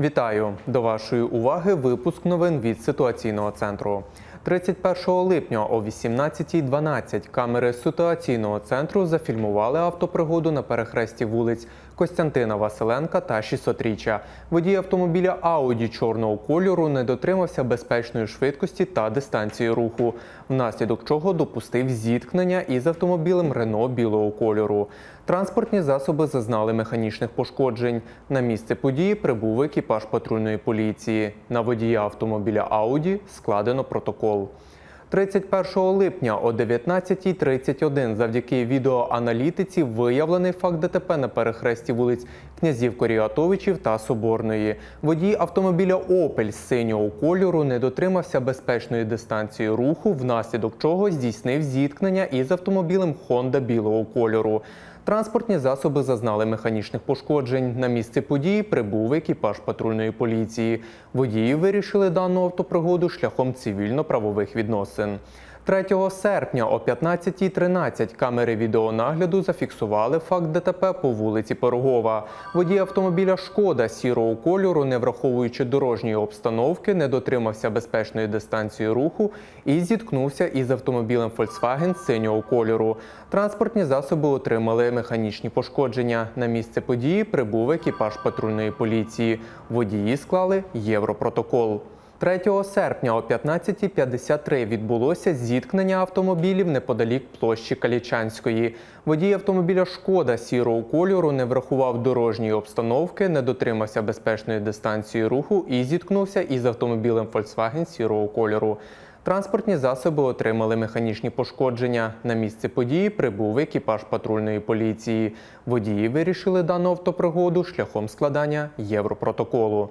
Вітаю до вашої уваги. Випуск новин від ситуаційного центру. 31 липня о 18.12 камери ситуаційного центру зафільмували автопригоду на перехресті вулиць Костянтина Василенка та 600-річчя. Водій автомобіля Ауді чорного кольору не дотримався безпечної швидкості та дистанції руху, внаслідок чого допустив зіткнення із автомобілем Рено білого кольору. Транспортні засоби зазнали механічних пошкоджень. На місце події прибув екіпаж патрульної поліції. На водія автомобіля Ауді складено протокол. 31 липня о 19.31 завдяки відеоаналітиці виявлений факт ДТП на перехресті вулиць князів Коріатовичів та Соборної. Водій автомобіля Опель синього кольору не дотримався безпечної дистанції руху, внаслідок чого здійснив зіткнення із автомобілем Honda білого кольору. Транспортні засоби зазнали механічних пошкоджень. На місце події прибув екіпаж патрульної поліції. Водії вирішили дану автопригоду шляхом цивільно-правових відносин. 3 серпня о 15.13 камери відеонагляду зафіксували факт ДТП по вулиці Пирогова. Водій автомобіля Шкода сірого кольору, не враховуючи дорожньої обстановки, не дотримався безпечної дистанції руху і зіткнувся із автомобілем Volkswagen синього кольору. Транспортні засоби отримали механічні пошкодження. На місце події прибув екіпаж патрульної поліції. Водії склали європротокол. 3 серпня о 15.53 відбулося зіткнення автомобілів неподалік площі Калічанської. Водій автомобіля Шкода сірого кольору не врахував дорожньої обстановки, не дотримався безпечної дистанції руху і зіткнувся із автомобілем Volkswagen сірого кольору. Транспортні засоби отримали механічні пошкодження. На місце події прибув екіпаж патрульної поліції. Водії вирішили дану автопригоду шляхом складання європротоколу.